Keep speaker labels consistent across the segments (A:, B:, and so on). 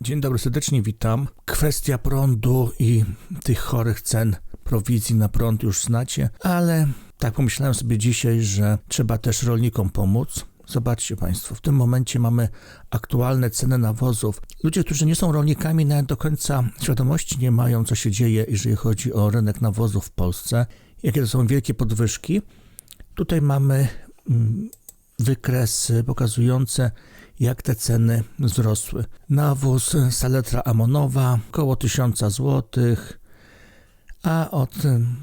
A: Dzień dobry, serdecznie witam. Kwestia prądu i tych chorych cen prowizji na prąd już znacie, ale tak pomyślałem sobie dzisiaj, że trzeba też rolnikom pomóc. Zobaczcie Państwo, w tym momencie mamy aktualne ceny nawozów. Ludzie, którzy nie są rolnikami, nawet do końca świadomości nie mają, co się dzieje, jeżeli chodzi o rynek nawozów w Polsce, jakie to są wielkie podwyżki. Tutaj mamy mm, wykresy pokazujące, jak te ceny wzrosły. Nawóz saletra amonowa około 1000 zł, a od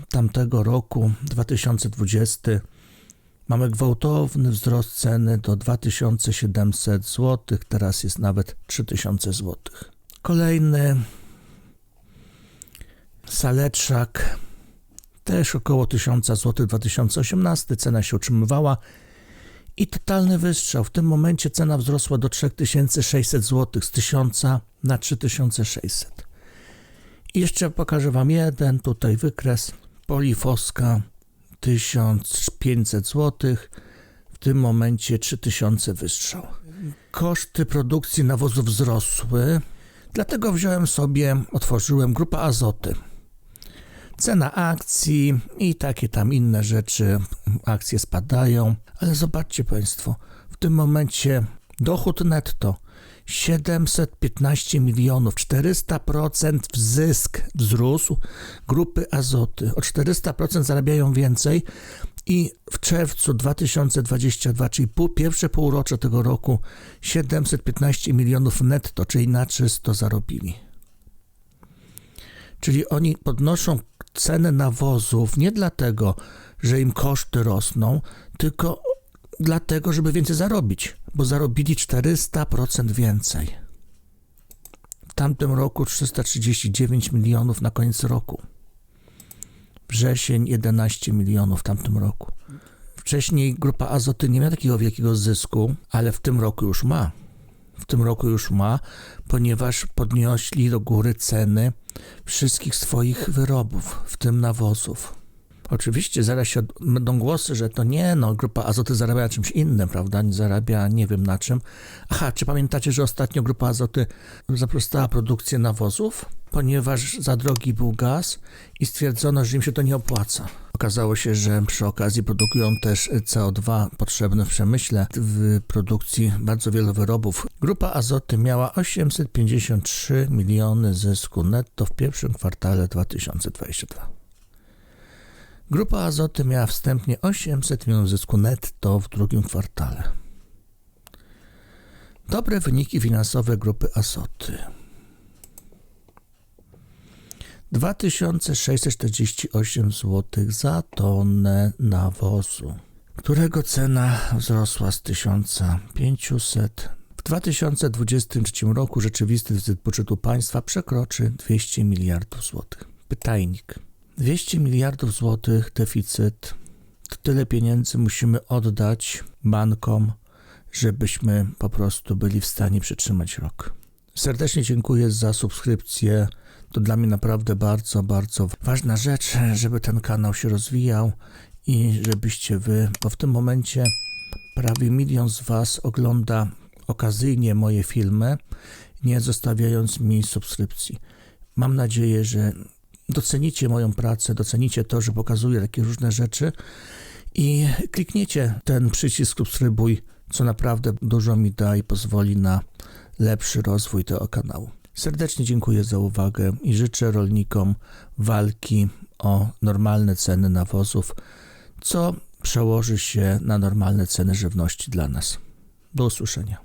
A: tamtego roku 2020 mamy gwałtowny wzrost ceny do 2700 zł, teraz jest nawet 3000 zł. Kolejny saletrzak też około 1000 zł 2018, cena się utrzymywała i totalny wystrzał. W tym momencie cena wzrosła do 3600 zł, z 1000 na 3600. I jeszcze pokażę Wam jeden tutaj wykres. Polifoska 1500 zł, w tym momencie 3000 wystrzał. Koszty produkcji nawozu wzrosły, dlatego wziąłem sobie, otworzyłem grupę azoty. Cena akcji i takie tam inne rzeczy, akcje spadają, ale zobaczcie Państwo, w tym momencie dochód netto. 715 milionów, 400% wzysk wzrósł grupy azoty. O 400% zarabiają więcej. I w czerwcu 2022, czyli pół, pierwsze półrocze tego roku, 715 milionów netto, czyli na czysto zarobili. Czyli oni podnoszą cenę nawozów nie dlatego, że im koszty rosną, tylko dlatego, żeby więcej zarobić, bo zarobili 400% więcej. W tamtym roku 339 milionów na koniec roku. Wrzesień 11 milionów w tamtym roku. Wcześniej grupa Azoty nie miała takiego wielkiego zysku, ale w tym roku już ma. W tym roku już ma, ponieważ podnieśli do góry ceny wszystkich swoich wyrobów, w tym nawozów. Oczywiście zaraz się będą głosy, że to nie, no grupa Azoty zarabia na czymś innym, prawda? Nie zarabia nie wiem na czym. Aha, czy pamiętacie, że ostatnio grupa Azoty zaprostała produkcję nawozów, ponieważ za drogi był gaz i stwierdzono, że im się to nie opłaca. Okazało się, że przy okazji produkują też CO2 potrzebne w przemyśle w produkcji bardzo wielu wyrobów. Grupa Azoty miała 853 miliony zysku netto w pierwszym kwartale 2022. Grupa Azoty miała wstępnie 800 milionów zysku netto w drugim kwartale. Dobre wyniki finansowe grupy Azoty. 2648 zł za tonę nawozu, którego cena wzrosła z 1500. W 2023 roku rzeczywisty deficyt budżetu państwa przekroczy 200 miliardów złotych. Pytajnik. 200 miliardów złotych deficyt. To tyle pieniędzy musimy oddać bankom, żebyśmy po prostu byli w stanie przetrzymać rok. Serdecznie dziękuję za subskrypcję. To dla mnie naprawdę bardzo, bardzo ważna rzecz, żeby ten kanał się rozwijał i żebyście wy, bo w tym momencie prawie milion z Was ogląda okazyjnie moje filmy, nie zostawiając mi subskrypcji. Mam nadzieję, że docenicie moją pracę, docenicie to, że pokazuję takie różne rzeczy i klikniecie ten przycisk subskrybuj, co naprawdę dużo mi da i pozwoli na lepszy rozwój tego kanału. Serdecznie dziękuję za uwagę i życzę rolnikom walki o normalne ceny nawozów, co przełoży się na normalne ceny żywności dla nas. Do usłyszenia.